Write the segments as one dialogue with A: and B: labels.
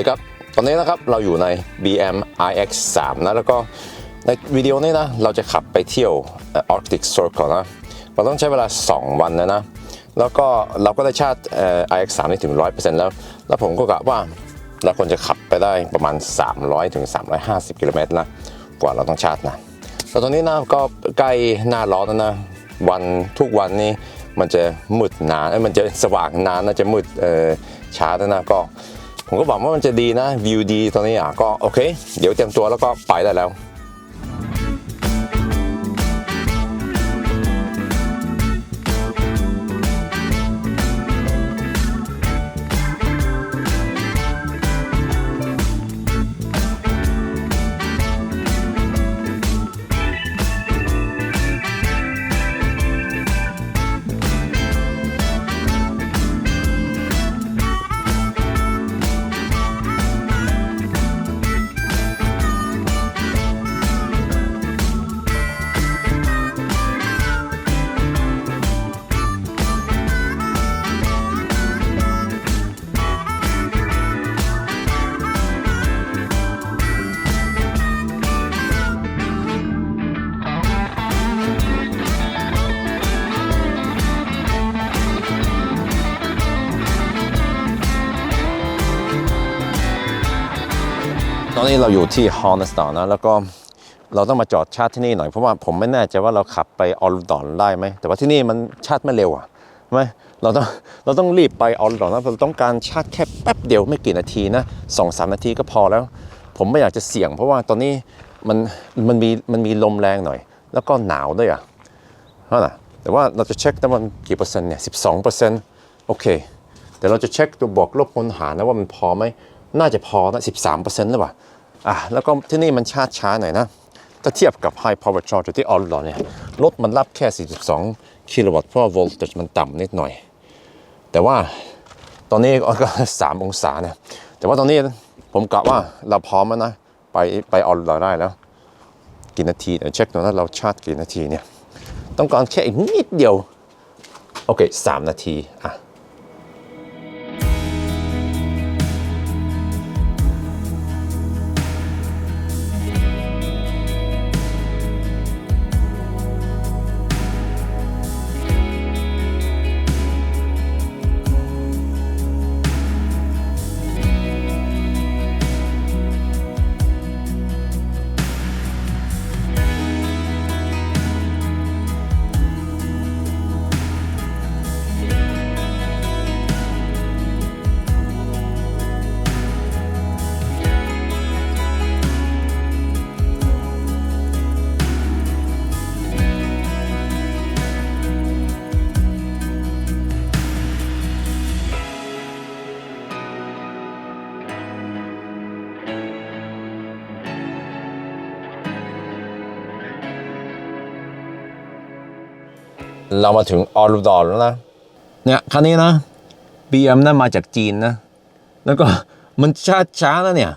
A: ดีครับ ตอนนี้นะครับเราอยู่ใน BM iX 3นะแล้วก็ในวิดีโอนี้นะเราจะขับไปเที่ยว Arctic Circle นะเราต้องใช้เวลา 2 วันนะนะ แล้วก็เราก็ได้ชาร์จเอ่อ iX 3นี่ถึง 100%แล้ว แล้วผมก็กะว่าเราควรจะขับไปได้ประมาณ 300ถึง350 กิโลเมตรนะกว่าเราต้องชาร์จนะแล้วตอนนี้นะก็ใกล้หน้าร้อนแล้วนะวันทุกวันนี้มันจะมืดนานมันจะสว่างนานนะจะมืดช้าแล้วนะก็ ผมก็บอกว่ามันจะดีนะวิวดีตอนนี้อะก็โอเค เดี๋ยวเตรียมตัวแล้วก็ไปได้แล้ว เราอยู่ที่ฮอร์นสตานะ แล้วก็เราต้องมาจอดชาร์จที่นี่หน่อย เพราะว่าผมไม่แน่ใจว่าเราขับไปออลดอนได้ไหม แต่ว่าที่นี่มันชาร์จไม่เร็วอะใช่ไหมเราต้องเราต้องรีบไปออลดอนนะเราต้องการชาร์จแค่แป๊บเดียวไม่กี่นาทีนะสองสามนาทีก็พอแล้ว ผมไม่อยากจะเสี่ยง เพราะว่าตอนนี้มันมันมีมันมีลมแรงหน่อย แล้วก็หนาวด้วยอะนั่นแหละแต่ว่าเราจะเช็คได้ว่ามันกี่เปอร์เซ็นต์เนี่ยสิบสองเปอร์เซ็นต์โอเคเดี๋ยวเราจะเช็คตัวบวกลบคูณหารนะว่ามันพอไหมน่าจะพอนะ13เปอร์เซ็นต์หรือเปล่า อะแล้วก็ที่นี่มันชาร์จช้าหน่อยนะ ถ้าเทียบกับ High Power Charger ที่ออลลอเนี่ยรถมันรับแค่ 42 กิโลวัตต์เพราะว่า voltage มันต่ำนิดหน่อย แต่ว่าตอนนี้ก็ 3 องศาเนี่ยแต่ว่าตอนนี้ผมกะว่าเราพร้อมแล้วนะ ไปไปออลลอได้แล้ว กี่นาทีเดี๋ยวเช็คดูนะเราชาร์จกี่นาทีเนี่ย ต้องการแค่อีกนิดเดียว โอเค 3 นาทีอะ เรามาถึงออรูดอนแล้วนะ เนี่ยคันนี้นะ BM นั่นมาจากจีนนะ แล้วก็มันช้าช้าๆแล้วเนี่ย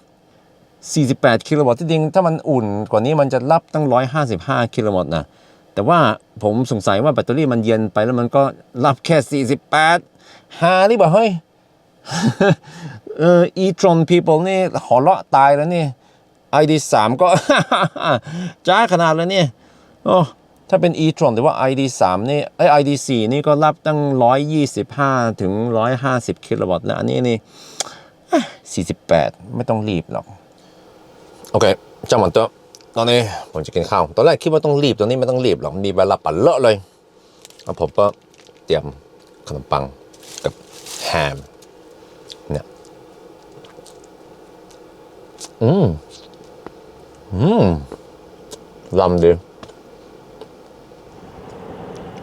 A: 48 กิโลวัตต์ที่จริง ถ้ามันอุ่นกว่านี้มันจะรับตั้ง 155 กิโลวัตต์นะ แต่ว่าผมสงสัยว่าแบตเตอรี่มันเย็นไปแล้วมันก็รับแค่ 48 หาหรือเปล่าเฮ้ยเออ e-tron people นี่หัวเราะตายแล้วนี่ ID3 ก็ จ้าขนาดเลยเนี่โอ้ ถ้าเป็น e-tron หรือว่า ID3 นี่ไอ ID4 นี่ก็รับตั้ง 125 ถึง 150 กิโลวัตต์นะอันนี้นี่ 48 ไม่ต้องรีบหรอก โอเคจ้ามอนเตอตอนนี้ผมจะกินข้าว ตอนแรกคิดว่าต้องรีบ ตอนนี้ไม่ต้องรีบหรอก มีเวลาปั่นเลอะเลยแล้วผมก็เตรียมขนมปังกับแฮมเนี่ยอืมอืมลำดี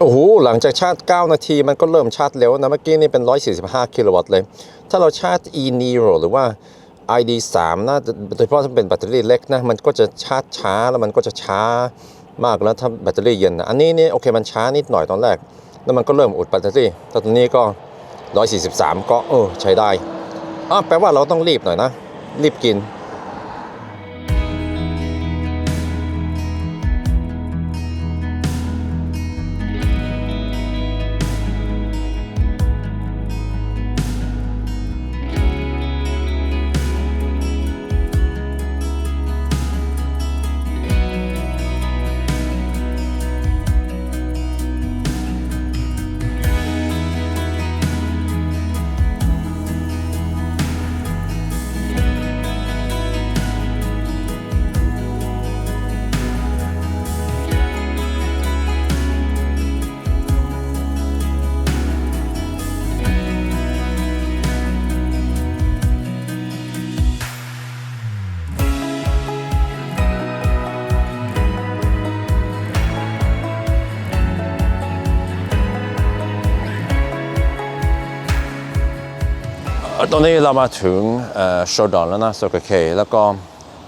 A: โอ้โห หลังจากชาร์จ 9 นาทีมันก็เริ่มชาร์จเร็วนะ เมื่อกี้นี่เป็น 145 กิโลวัตต์เลย ถ้าเราชาร์จ e nero หรือว่า id 3 นะโดยเฉพาะถ้าเป็นแบตเตอรี่เล็กนะ มันก็จะชาร์จช้าแล้วมันก็จะช้ามากแล้วถ้าแบตเตอรี่เย็นนะอันนี้นี่โอเคมันช้านิดหน่อยตอนแรก แล้วมันก็เริ่มอุดแบตเตอรี่แต่ตอนนี้ก็ 143 ก็เออใช้ได้อะแปลว่าเราต้องรีบหน่อยนะ รีบกิน ตอนนี้เรามาถึงโชดอนแล้วนะโซเค แล้วก็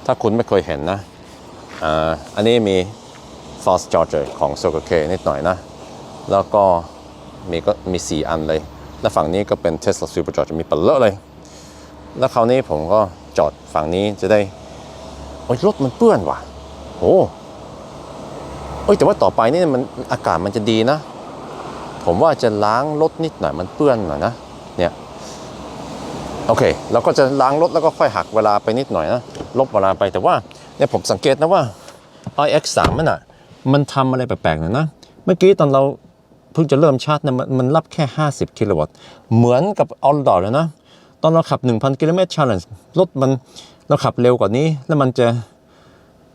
A: ถ้าคุณไม่เคยเห็นนะอันนี้มี Fast Charger ของโซเคนิดหน่อยนะ แล้วก็มีก็มี 4 อันเลย และฝั่งนี้ก็เป็น Tesla Supercharger มีเปลเลอะเลย แล้วคราวนี้ผมก็จอดฝั่งนี้จะได้ โอ้ยรถมันเปื้อนว่ะโอ้โอ้ยแต่ว่าต่อไปนี่มันอากาศมันจะดีนะ ผมว่าจะล้างรถนิดหน่อยมันเปื้อนหน่อยนะเนี่ย โอเคเราก็จะล้างรถแล้วก็ค่อยหักเวลาไปนิดหน่อยนะลบเวลาไปแต่ว่าเนี่ยผมสังเกตนะว่า iX3 มันอะมันทำอะไรแปลกๆหน่อยนะ เมื่อกี้ตอนเราเพิ่งจะเริ่มชาร์จนะมันมันรับแค่ 50 กิโลวัตต์ เหมือนกับออลดอเลยนะ ตอนเราขับ 1,000 กิโลเมตร challenge รถมันเราขับเร็วกว่านี้ แล้วมันจะ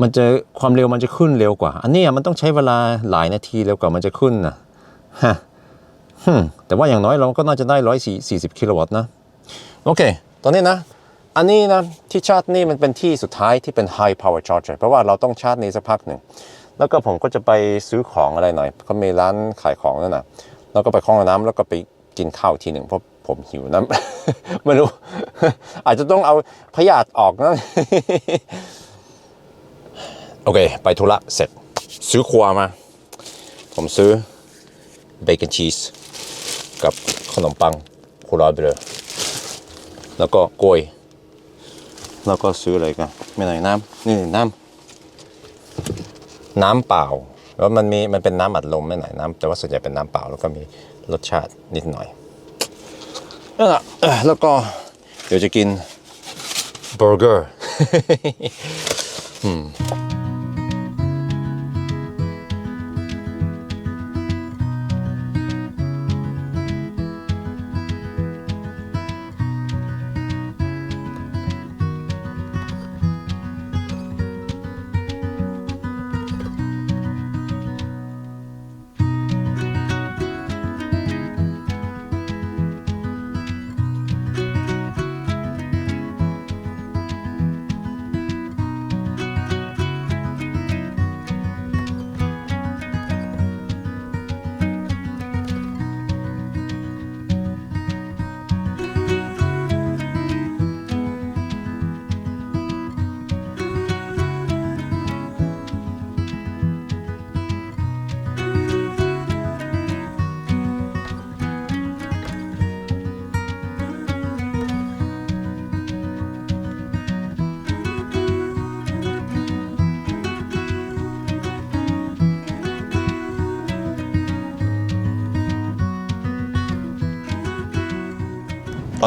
A: มันจะความเร็วมันจะขึ้นเร็วกว่า อันนี้อะมันต้องใช้เวลาหลายนาทีเร็วกว่ามันจะขึ้นนะฮะฮึแต่ว่าอย่างน้อยเราก็น่าจะได้ 140 กิโลวัตต์นะ โอเค ตอนนี้นะ อันนี้นะ ที่ชาร์จนี่มันเป็นที่สุดท้ายที่เป็น high power charger เพราะว่าเราต้องชาร์จนี้สักพักหนึ่ง แล้วก็ผมก็จะไปซื้อของอะไรหน่อยเขามีร้านขายของนั่นนะแล้วก็ไปเข้องน้ำแล้วก็ไปกินข้าวทีหนึ่งเพราะผมหิวน้ำไม่รู้ อาจจะต้องเอาพยาธิออกนะโอเค ไปธุระเสร็จ ซื้อครัวมา ผมซื้อเบคอนชีสกับขนมปังคูราเบรอ แล้วก็กล้วยแล้วก็ซื้ออะไรกันไม่ไหนน้ำนี่น้ำน้ำเปล่าแล้วมันมีมันเป็นน้ำอัดลมไม่ไหนน้ำแต่ว่าส่วนใหญ่เป็นน้ำเปล่าแล้วก็มีรสชาตินิดหน่อยนั่นแหละแล้วก็เดี๋ยวจะกินเบอร์เกอร์ต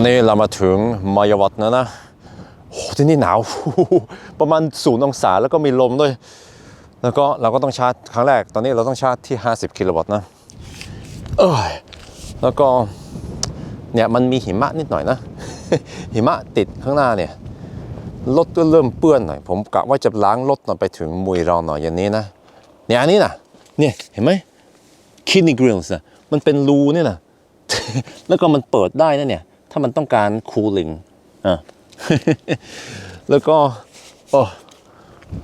A: อนนี้เรามาถึงมายาวัตแล้วนะโอ้ที่นี่หนาว ประมาณศูนย์องศาแล้วก็มีลมด้วย แล้วก็เราก็ต้องชาร์จครั้งแรก ตอนนี้เราต้องชาร์จที่ 50 กิโลวัตต์นะเอ้ยแล้วก็เนี่ยมันมีหิมะนิดหน่อยนะ หิมะติดข้างหน้าเนี่ยรถก็เริ่มเปื้อนหน่อย ผมกะว่าจะล้างรถหน่อยไปถึงมุยเราหน่อยอย่างนี้นะเนี่ยอันนี้นะเนี่ยเห็นไหม kidney grills นะมันเป็นรูเนี่ยนะแล้วก็มันเปิดได้นะเนี่ย ถ้ามันต้องการ cooling อะแล้วก็โอ้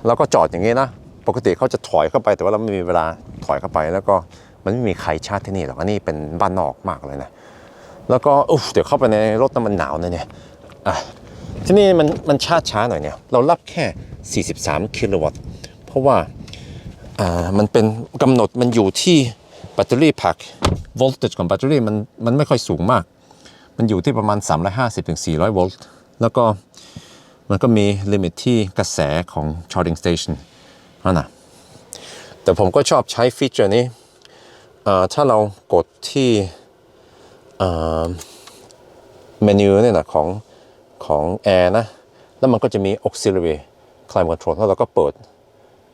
A: แล้วก็จอดอย่างนี้นะ ปกติเขาจะถอยเข้าไปแต่ว่าเราไม่มีเวลาถอยเข้าไป แล้วก็มันไม่มีใครชาร์จที่นี่หรอกอันนี้เป็นบ้านนอกมากเลยนะแล้วก็อุ๊เดี๋ยวเข้าไปในรถน้ำมันหนาวนะเนี่ยอะที่นี่มันมันชาร์จช้าหน่อยเนี่ย เรารับแค่ 43 กิโลวัตต์ เพราะว่าอ่ามันเป็นกำหนดมันอยู่ที่แบตเตอรี่แพ็ค voltage ของแบตเตอรี่มันมันไม่ค่อยสูงมาก มันอยู่ที่ประมาณ 350ถึง400โวลต์แล้วก็มันก็มีลิมิตที่กระแสของ charging station นั่นนะแต่ผมก็ชอบใช้ฟีเจอร์นี้ ถ้าเรากดที่เมนูเนี่ยนะของของ Air นะ แล้วมันก็จะมี auxiliary climate control แล้วเราก็เปิด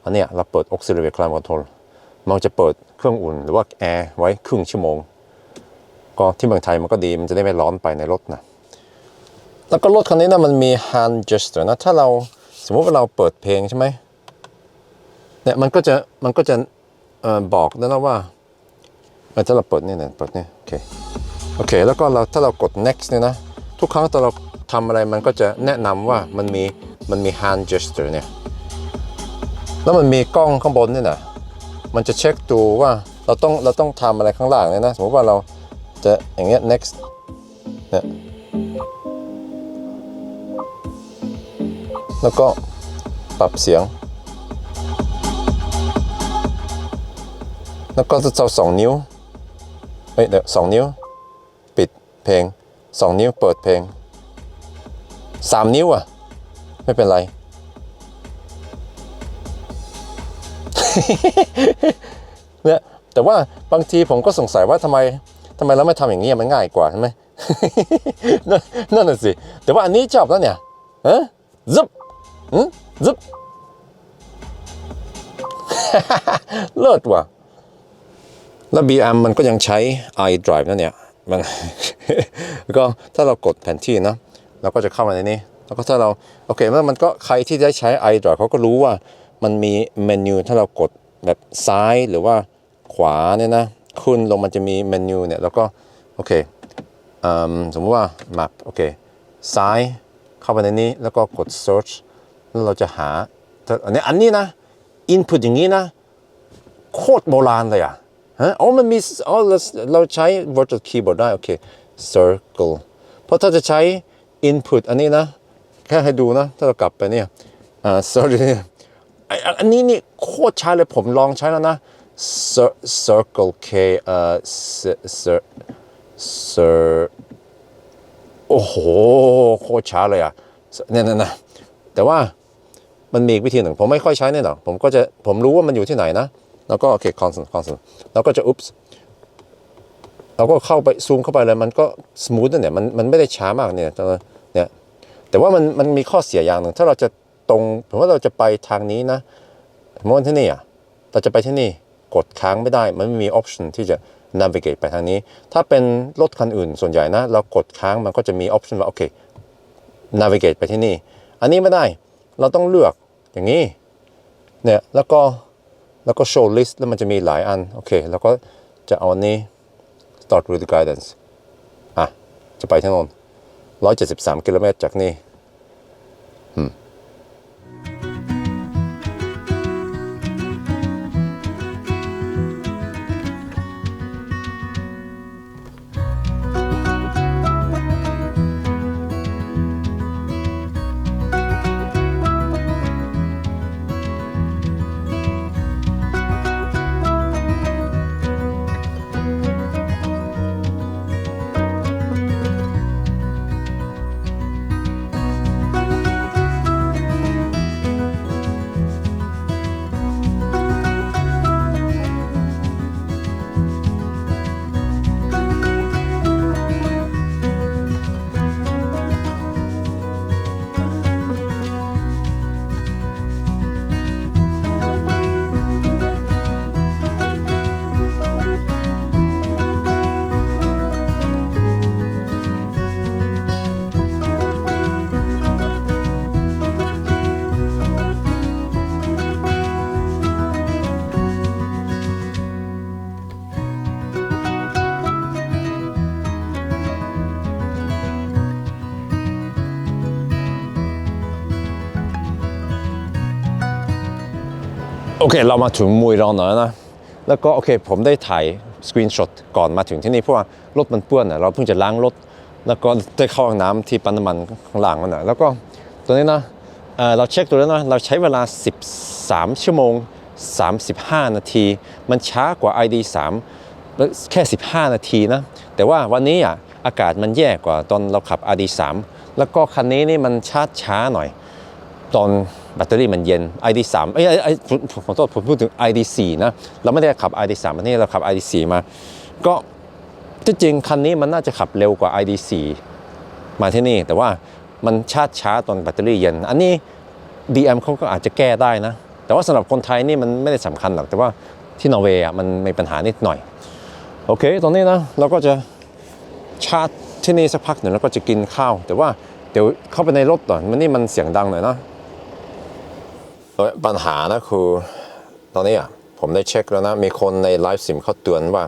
A: อันเนี้ยเราเปิด auxiliary climate control มันจะเปิดเครื่องอุ่นหรือว่าแอร์ไว้ครึ่งชั่วโมง ก็ที่เมืองไทยมันก็ดีมันจะได้ไม่ร้อนไปในรถนะ แล้วก็รถคันนี้นะมันมี hand gesture นะ ถ้าเราสมมติว่าเราเปิดเพลงใช่ไหมเนี่ยมันก็จะมันก็จะออบอกแล้วนะว่าถ้าเราเปิดนี่เนี่ยเปิดนี่โอเคโอเค แล้วก็เราถ้าเรากด next เนี่ยนะ ทุกครั้งตอนเราทำอะไรมันก็จะแนะนำว่ามันมีมันมี hand gesture เนี่ยแล้วมันมีกล้องข้างบนนี่นะมันจะเช็คดูว่าเราต้องเราต้องทำอะไรข้างล่างเนี่ยนะ สมมติว่าเรา จะอย่างเงี้ย next เนี่ยแล้วก็ปรับเสียง แล้วก็จะเอาสองนิ้วเฮ้ยเดี๋ยวสองนิ้ว ปิดเพลงสองนิ้วเปิดเพลงสามนิ้วอะ ไม่เป็นไร เนี่ยแต่ว่าบางทีผมก็สงสัยว่าทำไมำไมเราไม่ทำอย่างนี้มันง่ายกว่าใช่ไหมนั่นน่ะสิ แต่ว่าอันนี้ชอบแล้วเนี่ยฮะซึบอืมซึบเลิศว่ะ แล้ว BM มันก็ยังใช้ iDrive นั่นเนี่ยมันก็ถ้าเรากดแผนที่นะเราก็จะเข้ามาในนี้ แล้วก็ถ้าเรา โอเคแล้วมันก็ใครที่ได้ใช้ iDrive เขาก็รู้ว่ามันมีเมนูถ้าเรากดแบบซ้ายหรือว่าขวาเนี่ยนะ ขึ้นลงมันจะมีเมนูเนี่ยแล้วก็โอเคอืมสมมติว่า map โอเคซ้ายเข้าไปในนี้แล้วก็กด search แล้วเราจะหาอันนี้อันนี้นะ input อย่างนี้นะ โคตรโบราณเลยอะฮะอ๋อมันมีอ๋อเราเราใช้ virtual keyboard ได้ โอเค circle เพราะถ้าจะใช้ input อันนี้นะ แค่ให้ดูนะ ถ้าเรากลับไปเนี่ยอ่า sorry เนี่ไออันนี้นี่โคตรใช้เลยผมลองใช้แล้วนะ circle k เอ่อ cir cir โอ้โห โคตรช้าเลยอะเนี่ยนะนะแต่ว่ามันมีอีกวิธีหนึ่ง ผมไม่ค่อยใช้เนี่ยหรอกผมก็จะผมรู้ว่ามันอยู่ที่ไหนนะ แล้วก็โอเค constant constant แล้วก็จะ oops เราก็เข้าไปซูมเข้าไปเลยมันก็สมูทนั่นเนี่ยมันมันไม่ได้ช้ามากเนี่ยแต่เนี่ยแต่ว่ามันมันมีข้อเสียอย่างหนึ่ง ถ้าเราจะตรงผมว่าเราจะไปทางนี้นะสมว่าที่นี่อะเราจะไปที่นี่ กดค้างไม่ได้ มันไม่มี option ที่จะ navigate ไปทางนี้ ถ้าเป็นรถคันอื่นส่วนใหญ่นะ เรากดค้างมันก็จะมี option ว่าโอเค navigate ไปที่นี่ อันนี้ไม่ได้ เราต้องเลือกอย่างนี้ เนี่ย แล้วก็ แล้วก็ show list แล้วมันจะมีหลายอัน โอเค แล้วก็จะเอาอันนี้ start with guidance อะ จะไปที่โน่น173 กิโลเมตรจากนี่ โอเค เรามาถึงมุยรองหน่อยนะ แล้วก็โอเค ผมได้ถ่ายสกรีนช็อตก่อนมาถึงที่นี่เพราะว่ารถมันเปื้อนนะเราเพิ่งจะล้างรถ แล้วก็ได้เข้าห้องน้ำที่ปั๊มน้ำมันข้างล่างนั่นนะแล้วก็ตัวนี้นะเเราเช็คตัวแล้วนะเราใช้เวลา 13 ชั่วโมง 35 นาที มันช้ากว่า ID 3 แค่ 15 นาทีนะ แต่ว่าวันนี้อะอากาศมันแย่กว่าตอนเราขับ ID 3 แล้วก็คันนี้นี่มันชาร์จช้าหน่อย ตอน แบตเตอรี่มันเย็น ID 3 เอ้ยไอ้ผมผมขอโทษผมพูดถึง ID 4 นะ เราไม่ได้ขับ ID 3 อันนี้เราขับ ID 4 มา ก็ที่จริงคันนี้มันน่าจะขับเร็วกว่า ID 4 มาที่นี่ แต่ว่ามันชาร์จช้าตอนแบตเตอรี่เย็น อันนี้ BM เขาก็อาจจะแก้ได้นะ แต่ว่าสำหรับคนไทยนี่มันไม่ได้สำคัญหรอก แต่ว่าที่นอร์เวย์อะมันมีปัญหานิดหน่อย โอเค ตอนนี้นะเราก็จะชาร์จที่นี่สักพักหนึ่งแล้วก็จะกินข้าว แต่ว่าเดี๋ยวเข้าไปในรถก่อนมันนี่มันเสียงดังหน่อยเปัญหานะคือตอนนี้อะผมได้เช็คแล้วนะ มีคนในไลฟ์ซิมเขาเตือนว่า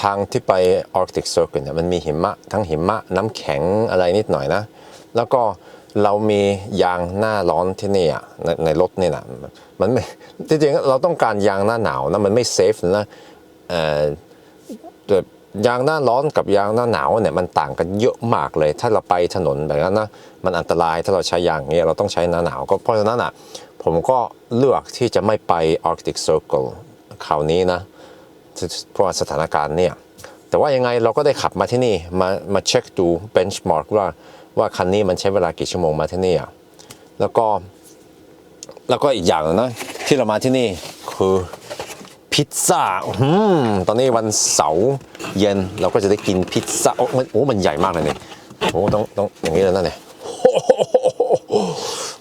A: ทางที่ไป Arctic Circle เนี่ยมันมีหิมะ ทั้งหิมะน้ำแข็งอะไรนิดหน่อยนะ แล้วก็เรามียางหน้าร้อนที่นี่อะในในรถนี่นะมันไม่จริงๆเราต้องการยางหน้าหนาวนะมันไม่เซฟนะเอ่อ ยางหน้าร้อนกับยางหน้าหนาวเนี่ยมันต่างกันเยอะมากเลย ถ้าเราไปถนนแบบนั้นนะมันอันตรายถ้าเราใช้ยางอย่เงี้ยเราต้องใช้หน้าหนาวก็เพราะฉะนั้นอะผมก็เลือกที่จะไม่ไป Arctic Circle คราวนี้นะเพราะสถานการณ์เนี่ยแต่ว่ายังไงเราก็ได้ขับมาที่นี่มามาเช็คดูเบนช์มาร์กว่าว่าคันนี้มันใช้เวลากี่ชั่วโมงมาที่นี่อะแล้วก็แล้วก็อีกอย่างหนึ่งนะที่เรามาที่นี่คือ พิซซ่าอืมตอนนี้วันเสาร์เย็นเราก็จะได้กินพิซซ่า โอ้มันโอ้มันใหญ่มากเลยเนี่ยโอ้ต้องต้องอย่างนี้เลยนะเนี่ย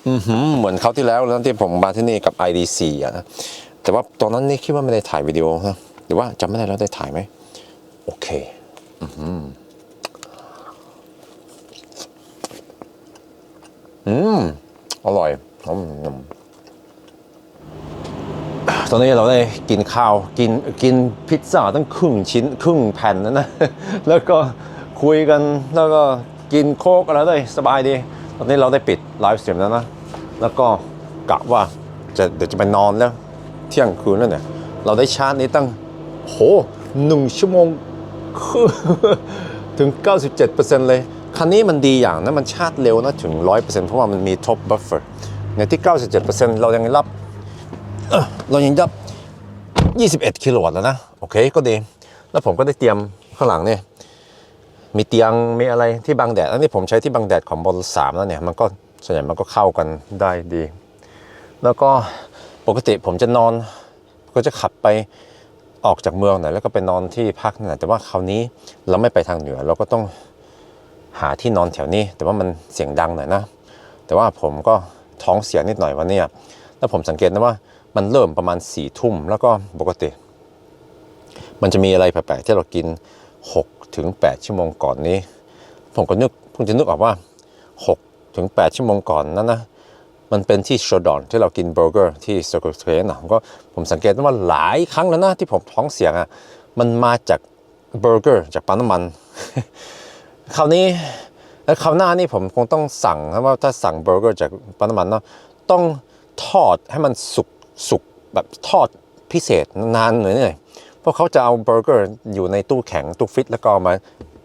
A: อือหือเหมือนเขาที่แล้วแล้วที่ผมมาที่นี่กับ IDC อะนะแต่ว่าตอนนั้นนี่คิดว่าไม่ได้ถ่ายวิดีโอนะหรือว่าจำไม่ได้แล้วได้ถ่ายไหมโอเคอือหืออืมอร่อยอืม ตอนนี้เราได้กินข้าวกินกินพิซซ่าตั้งครึ่งชิ้นครึ่งแผ่นนะนะแล้วก็คุยกันแล้วก็กินโค้กอะไรได้สบายดี ตอนนี้เราได้ปิดไลฟ์สตรีมแล้วนะ แล้วก็กะว่าจะเดี๋ยวจะไปนอนแล้ว เที่ยงคืนแล้วเนี่ย เราได้ชาร์จนี้ตั้งโหหนึ่งชั่วโมงครึ่งถึง 97%เลย คันนี้มันดีอย่างนะ มันชาร์จเร็วนะ ถึง 100%เพราะว่ามันมีท็อปบัฟเฟอร์ในที่ 97%เรายังรับ เรายังยับ21 กิโลวัตต์แล้วนะ โอเคก็ดี แล้วผมก็ได้เตรียมข้างหลังเนี่ยมีเตียงมีอะไรที่บังแดด อันนี้ผมใช้ที่บังแดดของบอลสามแล้วเนี่ย มันก็ส่วนใหญ่มันก็เข้ากันได้ดี แล้วก็ปกติผมจะนอน ก็จะขับไปออกจากเมืองหน่อยแล้วก็ไปนอนที่พักนั่นแหละแต่ว่าคราวนี้เราไม่ไปทางเหนือ เราก็ต้องหาที่นอนแถวนี้ แต่ว่ามันเสียงดังหน่อยนะ แต่ว่าผมก็ท้องเสียนิดหน่อยวันนี้แล้วผมสังเกตนะว่า มันเริ่มประมาณสี่ทุ่มแล้วก็ปกติ มันจะมีอะไรแปลกๆที่เรากิน6ถึง8ชั่วโมงก่อนนี้ ผมก็นึกเพิ่งจะนึกออกว่า6ถึง8ชั่วโมงก่อนนั้นนะมันเป็นที่โชดอนที่เรากินเบอร์เกอร์ที่สกอตเทนนะผมก็ผมสังเกตว่าหลายครั้งแล้วนะที่ผมท้องเสียงอะมันมาจากเบอร์เกอร์จากปั๊มน้ำมัน คราวนี้แล้วคราวหน้านี่ผมคงต้องสั่งนะว่าถ้าสั่งเบอร์เกอร์จากปั๊มน้ำมันเนาะต้องทอดให้มันสุก สุกแบบทอดพิเศษนานหน่อยหน่อยเพราะเขาจะเอาเบอร์เกอร์อยู่ในตู้แข็งตู้ฟิตแล้วก็เอามา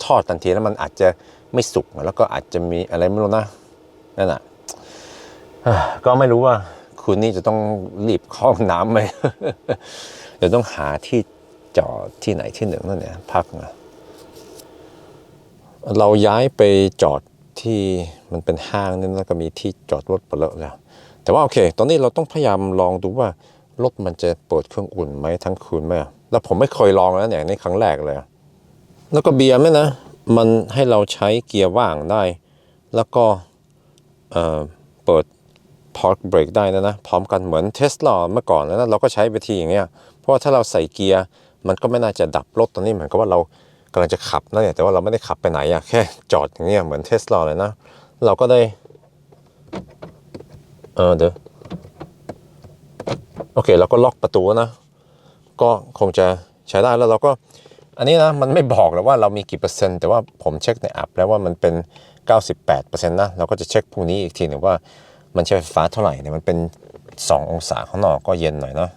A: ทอดทันทีแล้วมันอาจจะไม่สุกแล้วก็อาจจะมีอะไรไม่รู้นะนั่นแหะก็ไม่รู้ว่าคืนนี้จะต้องรีบเข้าห้องน้ำไหมเดี๋ยวต้องหาที่จอดที่ไหนที่หนึ่งนั่นเนี่ยพักนะเราย้ายไปจอดที่มันเป็นห้างนี่แล้วก็มีที่จอดรถเปลอะแล้ว แต่ว่าโอเค ตอนนี้เราต้องพยายามลองดูว่ารถมันจะเปิดเครื่องอุ่นไหมทั้งคืนไหมแล้วผมไม่เคยลองแล้วเนี่ยในครั้งแรกเลย แล้วก็เบียร์ไหมนะ มันให้เราใช้เกียร์ว่างได้ แล้วก็เอ่อเปิด park brake ได้นะนะ พร้อมกันเหมือนเทสลาเมื่อก่อนนะเราก็ใช้วิธีอย่างเงี้ย เพราะว่าถ้าเราใส่เกียร์มันก็ไม่น่าจะดับรถตอนนี้เหมือนกับว่าเรากำลังจะขับนะเนี่ย แต่ว่าเราไม่ได้ขับไปไหนอะแค่จอดอย่างเงี้ยเหมือนเทสลาเลยนะ เราก็ได้ ออเดี๋ยวโอเคเราก็ล็อกประตูนะ ก็คงจะใช้ได้แล้วเราก็ อันนี้นะมันไม่บอกเลยว่าเรามีกี่เปอร์เซ็นต์แต่ว่าผมเช็คในแอปแล้วว่ามันเป็น 98%นะเราก็จะเช็คพรุ่งนี้อีกทีหนึ่งว่ามันใช้ไฟฟ้าเท่าไหร่เนี่ยมันเป็น 2 องศาข้างนอกก็เย็นหน่อยนะ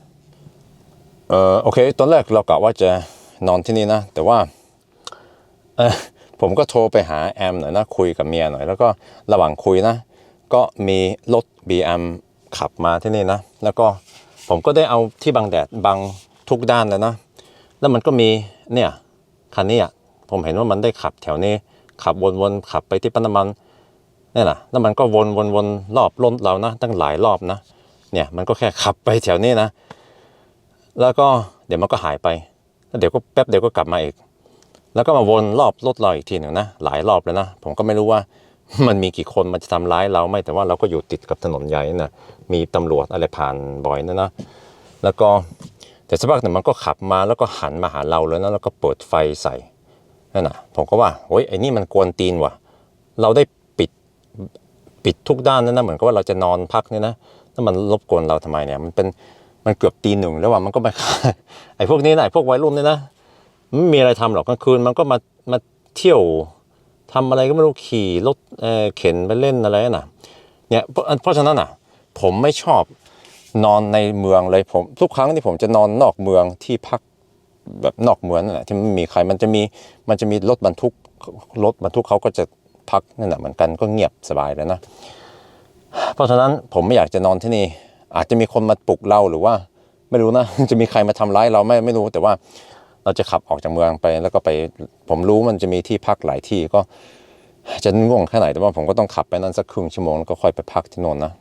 A: เออโอเค ตอนแรกเรากะว่าจะนอนที่นี่นะ แต่ว่าผมก็โทรไปหาแอมหน่อยนะคุยกับเมียหน่อย แล้วก็ระหว่างคุยนะ ก็มีรถ BM ขับมาที่นี่นะ แล้วก็ผมก็ได้เอาที่บังแดดบังทุกด้านแล้วนะ แล้วมันก็มีเนี่ยคันนี้อะผมเห็นว่ามันได้ขับแถวนี้ขับวนๆขับไปที่ปั๊มน้ำมันนี่แหละแล้วมันก็วนวนวนรอบรถเรานะ ตั้งหลายรอบนะ เนี่ยมันก็แค่ขับไปแถวนี้นะ แล้วก็เดี๋ยวมันก็หายไปแล้วเดี๋ยวก็แป๊บเดี๋ยวก็กลับมาอีก แล้วก็มาวนรอบรถเราอีกทีหนึ่งนะ หลายรอบแล้วนะ ผมก็ไม่รู้ว่า มันมีกี่คนมันจะทำร้ายเราไหมแต่ว่าเราก็อยู่ติดกับถนนใหญ่นะมีตำรวจอะไรผ่านบ่อยนะนะแล้วก็แต่สักพักหนึ่งมันก็ขับมาแล้วก็หันมาหาเราแล้วนะแล้วก็เปิดไฟใส่นั่นนะผมก็ว่าโอ้ยไอ้นี่มันกวนตีนว่ะ เราได้ปิดปิดทุกด้านนั่นนะเหมือนกับว่าเราจะนอนพักเนี่ยนะแล้วมันรบกวนเราทำไมเนี่ยมันเป็นมันเกือบตีหนึ่งแล้วว่ามันก็มาไอ้พวกนี้นะไอ้พวกวัยรุ่นเนี่ยนะไม่มีอะไรทำหรอกกลางคืนมันก็มามาเที่ยว ทำอะไรก็ไม่รู้ขี่รถเเข็นไปเล่นอะไรน่ะเนี่ยเพราะฉะนั้นอะผมไม่ชอบนอนในเมืองเลยผมทุกครั้งที่ผมจะนอนนอกเมืองที่พักแบบนอกเมืองน่ะที่ไม่มีใครมันจะมีมันจะมีรถบรรทุกรถบรรทุกเขาก็จะพักนั่นแหละเหมือนกันก็เงียบสบายเลยนะ เพราะฉะนั้นผมไม่อยากจะนอนที่นี่ อาจจะมีคนมาปลุกเราหรือว่า ไม่รู้นะจะมีใครมาทำร้ายเราไม่ไม่รู้แต่ว่า เราจะขับออกจากเมืองไปแล้วก็ไปผมรู้มันจะมีที่พักหลายที่ก็จะง่วงแค่ไหนแต่ว่าผมก็ต้องขับไปนั่นสักครึ่งชั่วโมงแล้วก็ค่อยไปพักที่โน่นนะ